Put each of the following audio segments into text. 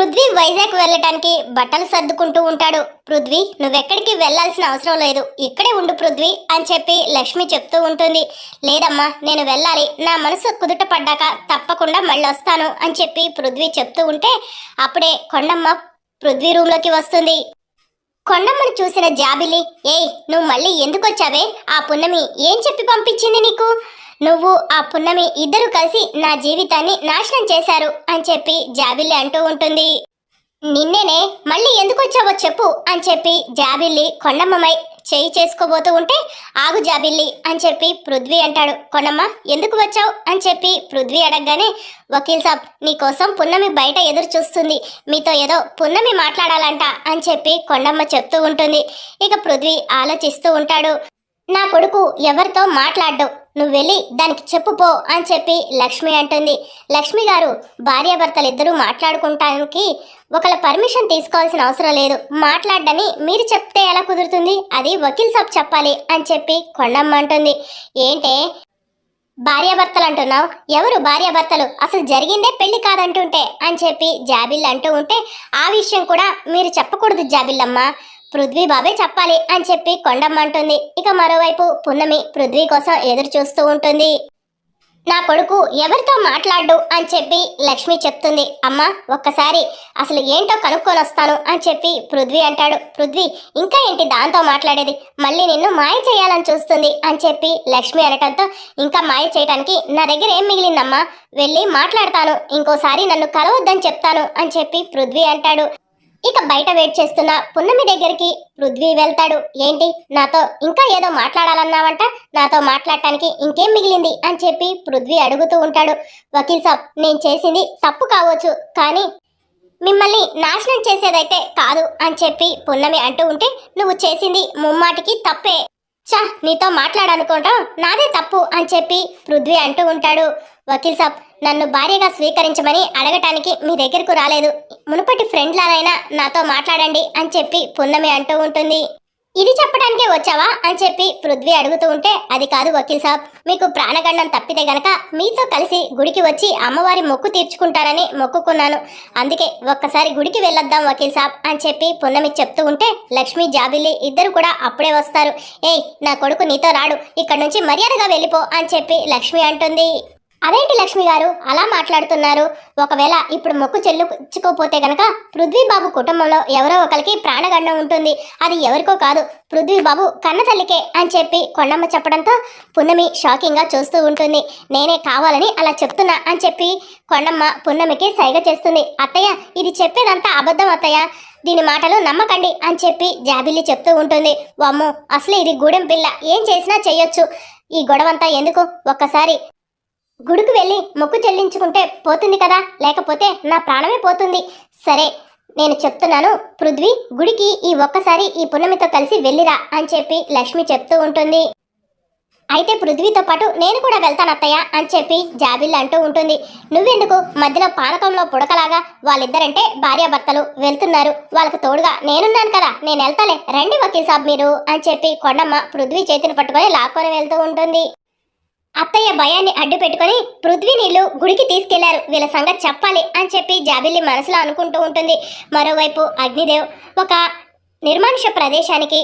పృథ్వీ వైజాగ్ వెళ్ళటానికి బట్టలు సర్దుకుంటూ ఉంటాడు. పృథ్వీ నువ్వెక్కడికి వెళ్ళాల్సిన అవసరం లేదు. ఇక్కడే ఉండు పృథ్వీ అని చెప్పి లక్ష్మి చెప్తూ ఉంటుంది. లేదమ్మా నేను వెళ్ళాలి. నా మనసు కుదుట పడ్డాక తప్పకుండా మళ్ళీ వస్తాను అని చెప్పి పృథ్వీ చెప్తూ ఉంటే అప్పుడే కొండమ్మ పృథ్వీ రూమ్లోకి వస్తుంది. కొండమ్మను చూసిన జాబిలి ఏయ్ నువ్వు మళ్ళీ ఎందుకు వచ్చావే ఆ పున్నమి ఏం చెప్పి పంపించింది నీకు? నువ్వు ఆ పున్నమి ఇద్దరు కలిసి నా జీవితాన్ని నాశనం చేశారు అని చెప్పి జాబిల్లి అంటూ ఉంటుంది. నిన్నేనే మళ్ళీ ఎందుకు వచ్చావో చెప్పు అని చెప్పి జాబిల్లి కొండమ్మమై చేయి చేసుకోబోతూ ఉంటే ఆగు జాబిల్లి అని చెప్పి పృథ్వీ అంటాడు. కొండమ్మ ఎందుకు వచ్చావు? అని చెప్పి పృథ్వీ అడగగానే వకీల్ సాబ్ నీకోసం పున్నమి బయట ఎదురు చూస్తుంది. మీతో ఏదో పున్నమి మాట్లాడాలంట అని చెప్పి కొండమ్మ చెప్తూ ఉంటుంది. ఇక పృథ్వీ ఆలోచిస్తూ ఉంటాడు. నా కొడుకు ఎవరితో మాట్లాడ్డు? నువ్వు వెళ్ళి దానికి చెప్పుపో అని చెప్పి లక్ష్మి అంటుంది. లక్ష్మి గారు భార్యాభర్తలు ఇద్దరూ మాట్లాడుకుంటానికి ఒకళ్ళ పర్మిషన్ తీసుకోవాల్సిన అవసరం లేదు. మాట్లాడని మీరు చెప్తే ఎలా కుదురుతుంది? అది వకీల్ సాబ్ చెప్పాలి అని చెప్పి కొండమ్మ అంటుంది. ఏంటే? భార్యాభర్తలు అంటున్నావు ఎవరు భార్యాభర్తలు? అసలు జరిగిందే పెళ్ళి కాదంటుంటే అని చెప్పి జాబిల్ అంటూ ఉంటే ఆ విషయం కూడా మీరు చెప్పకూడదు జాబిల్లమ్మ. పృథ్వీ బాబే చెప్పాలి అని చెప్పి కొండమ్మ అంటుంది ఇక మరోవైపు పున్నమి పృథ్వీ కోసం ఎదురు చూస్తూ ఉంటుంది. నా కొడుకు ఎవరితో మాట్లాడు అని చెప్పి లక్ష్మి చెప్తుంది. అమ్మ ఒక్కసారి అసలు ఏంటో కనుక్కొని వస్తాను అని చెప్పి పృథ్వీ అంటాడు. పృథ్వీ ఇంకా ఏంటి దాంతో మాట్లాడేది? మళ్ళీ నిన్ను మాయ చేయాలని చూస్తుంది అని చెప్పి లక్ష్మి అనటంతో ఇంకా మాయ చేయడానికి నా దగ్గర ఏం మిగిలిందమ్మా? వెళ్ళి మాట్లాడతాను. ఇంకోసారి నన్ను కలవద్దని చెప్తాను అని చెప్పి పృథ్వీ అంటాడు. ఇక బయట వెయిట్ చేస్తున్న పున్నమి దగ్గరికి పృథ్వీ వెళ్తాడు. ఏంటి? నాతో ఇంకా ఏదో మాట్లాడాలన్నావంట? నాతో మాట్లాడటానికి ఇంకేం మిగిలింది? అని చెప్పి పృథ్వీ అడుగుతూ ఉంటాడు. వకీల్ సాబ్ నేను చేసింది తప్పు కావచ్చు కానీ మిమ్మల్ని నాశనం చేసేదైతే కాదు అని చెప్పి పున్నమి అంటూ ఉంటే నువ్వు చేసింది ముమ్మాటికి తప్పే. చా నీతో మాట్లాడనుకోవటం నాదే తప్పు అని చెప్పి పృథ్వీ అంటూ ఉంటాడు. వకీల్ సాబ్ నన్ను భార్యగా స్వీకరించమని అడగటానికి మీ దగ్గరకు రాలేదు. మునుపటి ఫ్రెండ్లానైనా నాతో మాట్లాడండి అని చెప్పి పున్నమి అంటూ ఉంటుంది. ఇది చెప్పడానికే వచ్చావా అని చెప్పి పృథ్వీ అడుగుతూ ఉంటే అది కాదు వకీల్ సాబ్. మీకు ప్రాణగండం తప్పితే గనక మీతో కలిసి గుడికి వచ్చి అమ్మవారి మొక్కు తీర్చుకుంటారని మొక్కుకున్నాను. అందుకే ఒక్కసారి గుడికి వెళ్ళొద్దాం వకీల్ సాబ్ అని చెప్పి పున్నమి చెప్తూ ఉంటే లక్ష్మి జాబిల్లి ఇద్దరు కూడా అప్పుడే వస్తారు. ఏయ్ నా కొడుకు నీతో రాడు. ఇక్కడ నుంచి మర్యాదగా వెళ్ళిపో అని చెప్పి లక్ష్మి అంటుంది. అదేంటి లక్ష్మి గారు? అలా మాట్లాడుతున్నారు. ఒకవేళ ఇప్పుడు మొక్కు చెల్లుకోపోతే గనక పృథ్వీబాబు కుటుంబంలో ఎవరో ఒకరికి ప్రాణగండం ఉంటుంది. అది ఎవరికో కాదు పృథ్వీబాబు కన్న తల్లికే అని చెప్పి కొండమ్మ చెప్పడంతో పున్నమి షాకింగ్గా చూస్తూ ఉంటుంది. నేనే కావాలని అలా చెప్తున్నా అని చెప్పి కొండమ్మ పున్నమికి సైగ చేస్తుంది. అత్తయ్య ఇది చెప్పేదంతా అబద్ధం అత్తయ్య. దీని మాటలు నమ్మకండి అని చెప్పి జాబిల్లి చెప్తూ ఉంటుంది. వామ్మో అసలు ఇది గూడెం పిల్ల. ఏం చేసినా చేయొచ్చు ఈ గొడవంతా ఎందుకు? ఒక్కసారి గుడికి వెళ్ళి మొక్కు చెల్లించుకుంటే పోతుంది కదా? లేకపోతే నా ప్రాణమే పోతుంది. సరే నేను చెప్తున్నాను పృథ్వీ గుడికి ఈ ఒక్కసారి ఈ పున్నమితో కలిసి వెళ్ళిరా అని చెప్పి లక్ష్మి చెప్తూ ఉంటుంది. అయితే పృథ్వీతో పాటు నేను కూడా వెళ్తాను అత్తయ్య అని చెప్పి జాబిల్ అంటూ ఉంటుంది. నువ్వెందుకు మధ్యలో పానకంలో పుడకలాగా వాళ్ళిద్దరంటే భార్యాభర్తలు వెళ్తున్నారు. వాళ్ళకు తోడుగా నేనున్నాను కదా నేను వెళ్తాలే. రండి వకీల్ సాబ్ మీరు అని చెప్పి కొండమ్మ పృథ్వీ చేతిని పట్టుకొని లాక్కొని వెళ్తూ ఉంటుంది. అత్తయ్య భయాన్ని అడ్డు పెట్టుకొని పృథ్వీ నీళ్ళు గుడికి తీసుకెళ్ళారు. వీళ్ళ సంగతి చెప్పాలి అని చెప్పి జాబిల్లి మనసులో అనుకుంటూ ఉంటుంది. మరోవైపు అగ్నిదేవ్ ఒక నిర్మానుష ప్రదేశానికి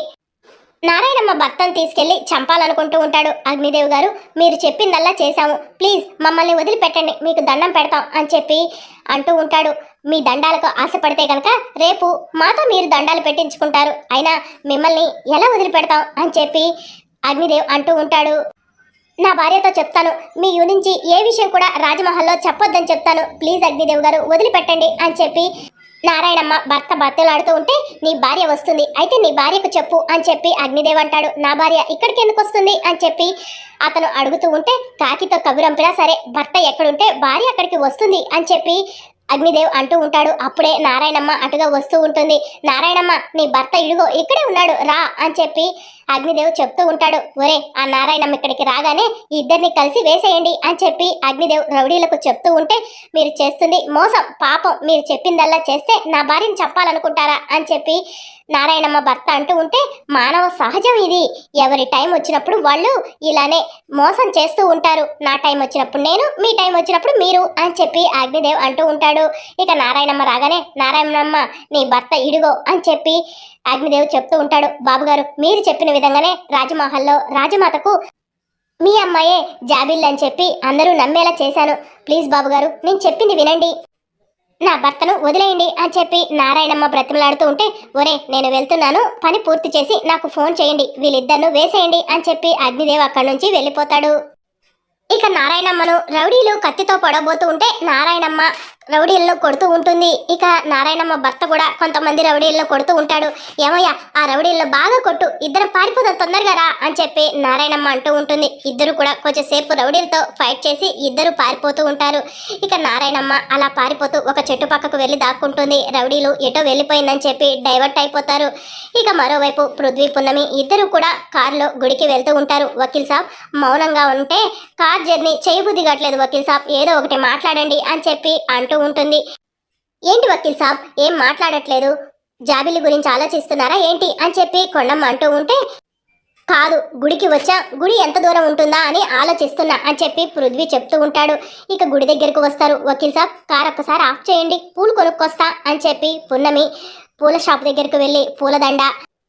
నారాయణమ్మ భర్తను తీసుకెళ్ళి చంపాలనుకుంటూ ఉంటాడు. అగ్నిదేవ్ గారు మీరు చెప్పిందల్లా చేశాము. ప్లీజ్ మమ్మల్ని వదిలిపెట్టండి. మీకు దండం పెడతాం అని చెప్పి అంటూ ఉంటాడు. మీ దండాలకు ఆశపడితే కనుక రేపు మాతో మీరు దండాలు పెట్టించుకుంటారు. అయినా మిమ్మల్ని ఎలా వదిలిపెడతాం? అని చెప్పి అగ్నిదేవ్ అంటూ ఉంటాడు. నా భార్యతో చెప్తాను. మీ గురించి ఏ విషయం కూడా రాజమహల్లో చెప్పొద్దని చెప్తాను. ప్లీజ్ అగ్నిదేవ్ గారు వదిలిపెట్టండి అని చెప్పి నారాయణమ్మ భర్త బతలాడుతూ ఉంటే నీ భార్య వస్తుంది. అయితే నీ భార్యకు చెప్పు అని చెప్పి అగ్నిదేవ్ అంటాడు. నా భార్య ఇక్కడికి ఎందుకు వస్తుంది అని చెప్పి అతను అడుగుతూ ఉంటే కాకితో కబురంపినా సరే భర్త ఎక్కడుంటే భార్య అక్కడికి వస్తుంది అని చెప్పి అగ్నిదేవ్ అంటూ ఉంటాడు. అప్పుడే నారాయణమ్మ అటుగా వస్తూ ఉంటుంది. నారాయణమ్మ నీ భర్త ఇడుగో ఇక్కడే ఉన్నాడు రా అని చెప్పి అగ్నిదేవ్ చెప్తూ ఉంటాడు ఒరే ఆ నారాయణమ్మ ఇక్కడికి రాగానే ఈ ఇద్దరిని కలిసి వేసేయండి అని చెప్పి అగ్నిదేవ్ రౌడీలకు చెప్తూ ఉంటే మీరు చేస్తుంది మోసం పాపం మీరు చెప్పిందల్లా చేస్తే నా భార్యను చెప్పాలనుకుంటారా అని చెప్పి నారాయణమ్మ భర్త అంటూ ఉంటే మానవ సహజం ఇది. ఎవరి టైం వచ్చినప్పుడు వాళ్ళు ఇలానే మోసం చేస్తూ ఉంటారు. నా టైం వచ్చినప్పుడు నేను మీ టైం వచ్చినప్పుడు మీరు అని చెప్పి అగ్నిదేవ్ అంటూ ఉంటాడు. ఇక నారాయణమ్మ రాగానే నారాయణమ్మ నీ భర్త ఇడుగో అని చెప్పి అగ్నిదేవ్ చెప్తూ ఉంటాడు. బాబుగారు మీరు చెప్పిన విధంగానే రాజమహల్లో రాజమాతకు మీ అమ్మాయే జాబిల్ అని చెప్పి అందరూ నమ్మేలా చేశాను. ప్లీజ్ బాబుగారు నేను చెప్పింది వినండి. నా భర్తను వదిలేయండి అని చెప్పి నారాయణమ్మ బ్రతిమలాడుతూ ఉంటే ఒరే నేను వెళ్తున్నాను పని పూర్తి చేసి నాకు ఫోన్ చేయండి వీళ్ళిద్దరిను వేసేయండి అని చెప్పి అగ్నిదేవ్ అక్కడి నుంచి వెళ్ళిపోతాడు. ఇక నారాయణమ్మను రౌడీలు కత్తితో పడబోతూ ఉంటే నారాయణమ్మ రౌడీల్లో కొడుతూ ఉంటుంది. ఇక నారాయణమ్మ భర్త కూడా కొంతమంది రౌడీల్లో కొడుతూ ఉంటాడు. ఏమయ్యా ఆ రౌడీల్లో బాగా కొట్టు ఇద్దరు పారిపోదాం తొందరగా రా అని చెప్పి నారాయణమ్మ అంటూ ఉంటుంది. ఇద్దరు కూడా కొంచెంసేపు రౌడీలతో ఫైట్ చేసి ఇద్దరు పారిపోతూ ఉంటారు. ఇక నారాయణమ్మ అలా పారిపోతూ ఒక చెట్టు పక్కకు వెళ్ళి దాక్కుంటుంది. రౌడీలు ఎటో వెళ్ళిపోయిందని చెప్పి డైవర్ట్ అయిపోతారు. ఇక మరోవైపు పృథ్వీ పున్నమి ఇద్దరు కూడా కారులో గుడికి వెళ్తూ ఉంటారు. వకీల్ సాబ్ మౌనంగా ఉంటే కార్ జర్నీ చేయబుద్ధి కావట్లేదు. వకీల్ సాబ్ ఏదో ఒకటి మాట్లాడండి అని చెప్పి అంటూ ఉంటుంది. ఏంటి వకీల్ సాబ్? ఏం మాట్లాడట్లేదు? జాబిలి గురించి ఆలోచిస్తున్నారా ఏంటి? అని చెప్పి కొండమ్మ అంటూ ఉంటే కాదు గుడికి వచ్చా? గుడి ఎంత దూరం ఉంటుందా అని ఆలోచిస్తున్నా అని చెప్పి పృథ్వీ చెప్తూ ఉంటాడు. ఇక గుడి దగ్గరకు వస్తారు. వకీల్ సాబ్ కార్ ఒక్కసారి ఆఫ్ చేయండి. పూలు కొనుక్కొస్తా అని చెప్పి పున్నమి పూల షాప్ దగ్గరకు వెళ్ళి పూలదండ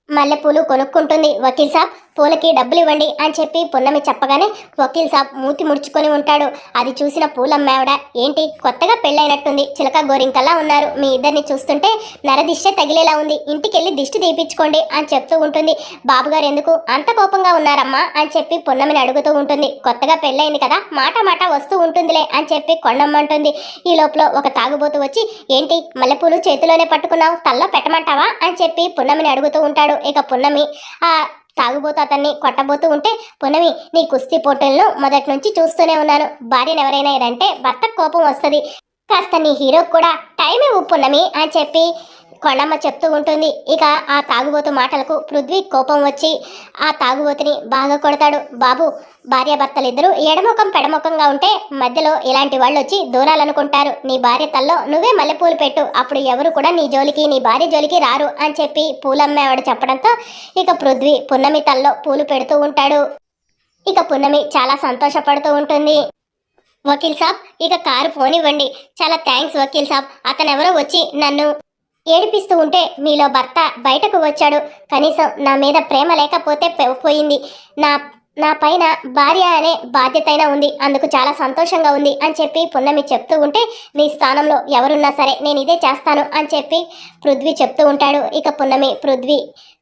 మల్లెపూలు కొనుక్కుంటుంది. వకీల్ సాబ్ పూలకి డబ్బులు ఇవ్వండి అని చెప్పి పున్నమి చెప్పగానే వకీల్ సాబ్ మూతి ముడుచుకొని ఉంటాడు. అది చూసిన పూలమ్మావిడ ఏంటి కొత్తగా పెళ్ళైనట్టుంది. చిలక గోరింకల్లా ఉన్నారు. మీ ఇద్దరిని చూస్తుంటే నరదిష్టే తగిలేలా ఉంది. ఇంటికెళ్ళి దిష్టి తీపించుకోండి అని చెప్తూ ఉంటుంది. బాబుగారు ఎందుకు? అంత కోపంగా ఉన్నారమ్మా అని చెప్పి పున్నమిని అడుగుతూ ఉంటుంది. కొత్తగా పెళ్ళైంది కదా మాట మాట వస్తూ ఉంటుందిలే అని చెప్పి కొండమ్మంటుంది ఈ లోపల ఒక తాగుబోతు వచ్చి ఏంటి మల్లెపూలు చేతిలోనే పట్టుకున్నావు తల్ల పెట్టమంటావా? అని చెప్పి పున్నమిని అడుగుతూ ఉంటాడు. ఇక పున్నమి ఆ తాగుబోతూ అతన్ని కొట్టబోతూ ఉంటే పునమి నీ కుస్తీ పోటీలను మొదటి నుంచి చూస్తూనే ఉన్నాను. భార్యను ఎవరైనా ఇదంటే భర్త కోపం వస్తుంది. కాస్త నీ హీరో కూడా టైం ఇవ్వు అని చెప్పి కొండమ్మ చెప్తూ ఉంటుంది. ఇక ఆ తాగుబోతు మాటలకు పృథ్వీ కోపం వచ్చి ఆ తాగుబోతుని బాగా కొడతాడు. బాబు భార్యాభర్తలిద్దరూ ఎడముఖం పెడముఖంగా ఉంటే మధ్యలో ఇలాంటి వాళ్ళు వచ్చి దూరాలనుకుంటారు. నీ భార్య తల్లో నువ్వే మల్లెపూలు పెట్టు. అప్పుడు ఎవరు కూడా నీ జోలికి నీ భార్య జోలికి రారు అని చెప్పి పూలమ్మేవాడు చెప్పడంతో ఇక పృథ్వీ పున్నమి తల్లో పూలు పెడుతూ ఉంటాడు. ఇక పున్నమి చాలా సంతోషపడుతూ ఉంటుంది. వకీల్ సాబ్ ఇక కారు పోనివ్వండి. చాలా థ్యాంక్స్ వకీల్ సాబ్. అతను ఎవరో వచ్చి నన్ను ఏడిపిస్తూ ఉంటే మీలో భర్త బయటకు వచ్చాడు. కనీసం నా మీద ప్రేమ లేకపోతే పోయింది. నా నా పైన భార్య అనే బాధ్యత అయినా ఉంది. అందుకు చాలా సంతోషంగా ఉంది అని చెప్పి పున్నమి చెప్తూ ఉంటే నీ స్థానంలో ఎవరున్నా సరే నేను ఇదే చేస్తాను అని చెప్పి పృథ్వీ చెప్తూ ఉంటాడు. ఇక పున్నమి పృథ్వీ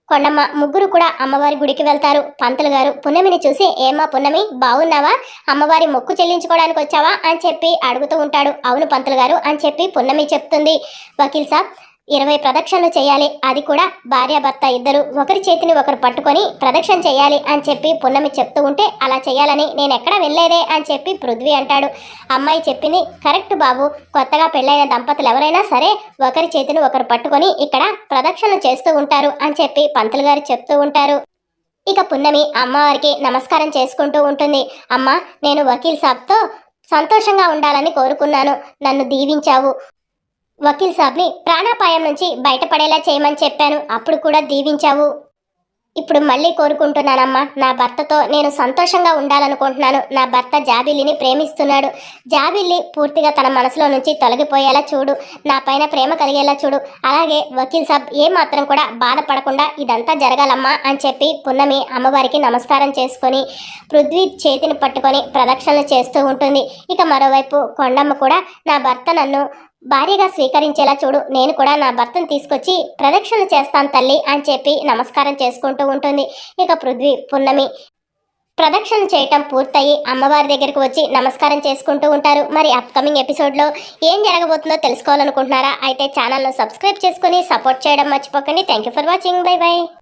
కొండమ్మ ముగ్గురు కూడా అమ్మవారి గుడికి వెళ్తారు. పంతులు గారు పున్నమిని చూసి ఏమ్మా పున్నమి బాగున్నావా? అమ్మవారి మొక్కు చెల్లించుకోవడానికి వచ్చావా? అని చెప్పి అడుగుతూ ఉంటాడు. అవును పంతులు గారు అని చెప్పి పున్నమి చెప్తుంది. వకీల్ సాబ్ ఇరవై ప్రదక్షిణలు చేయాలి. అది కూడా భార్యాభర్త ఇద్దరు. ఒకరి చేతిని ఒకరు పట్టుకొని ప్రదక్షిణ చేయాలి అని చెప్పి పున్నమి చెప్తూ ఉంటే అలా చేయాలని నేను ఎక్కడ వెళ్ళలేదే అని చెప్పి పృథ్వీ అంటాడు. అమ్మాయి చెప్పింది కరెక్ట్ బాబు కొత్తగా పెళ్ళైన దంపతులు ఎవరైనా సరే ఒకరి చేతిని ఒకరు పట్టుకొని ఇక్కడ ప్రదక్షిణలు చేస్తూ ఉంటారు అని చెప్పి పంతులు గారు చెప్తూ ఉంటారు. ఇక పున్నమి అమ్మవారికి నమస్కారం చేసుకుంటూ ఉంటుంది. అమ్మ నేను వకీల్ సాబ్తో సంతోషంగా ఉండాలని కోరుకున్నాను. నన్ను దీవించావు. వకీల్ సాబ్ని ప్రాణాపాయం నుంచి బయటపడేలా చేయమని చెప్పాను. అప్పుడు కూడా దీవించావు. ఇప్పుడు మళ్ళీ కోరుకుంటున్నానమ్మా. నా భర్తతో నేను సంతోషంగా ఉండాలనుకుంటున్నాను. నా భర్త జాబిల్లిని ప్రేమిస్తున్నాడు. జాబిల్లి పూర్తిగా తన మనసులో నుంచి తొలగిపోయేలా చూడు. నా పైన ప్రేమ కలిగేలా చూడు. అలాగే వకీల్ సాబ్ ఏమాత్రం కూడా బాధపడకుండా ఇదంతా జరగాలమ్మా అని చెప్పి పున్నమి అమ్మవారికి నమస్కారం చేసుకొని పృథ్వీ చేతిని పట్టుకొని ప్రదక్షిణలు చేస్తూ ఉంటుంది. ఇక మరోవైపు కొండమ్మ కూడా నా భర్త నన్ను భార్యగా స్వీకరించేలా చూడు నేను కూడా నా భర్తను తీసుకొచ్చి ప్రదక్షిణ చేస్తాను తల్లి అని చెప్పి నమస్కారం చేసుకుంటూ ఉంటుంది. ఇక పృథ్వీ పున్నమి ప్రదక్షిణ చేయటం పూర్తయి అమ్మవారి దగ్గరికి వచ్చి నమస్కారం చేసుకుంటూ ఉంటారు. మరి అప్కమింగ్ ఎపిసోడ్లో ఏం జరగబోతుందో తెలుసుకోవాలనుకుంటున్నారా? అయితే ఛానల్ను సబ్స్క్రైబ్ చేసుకుని సపోర్ట్ చేయడం మర్చిపోకండి. Thank you for watching bye bye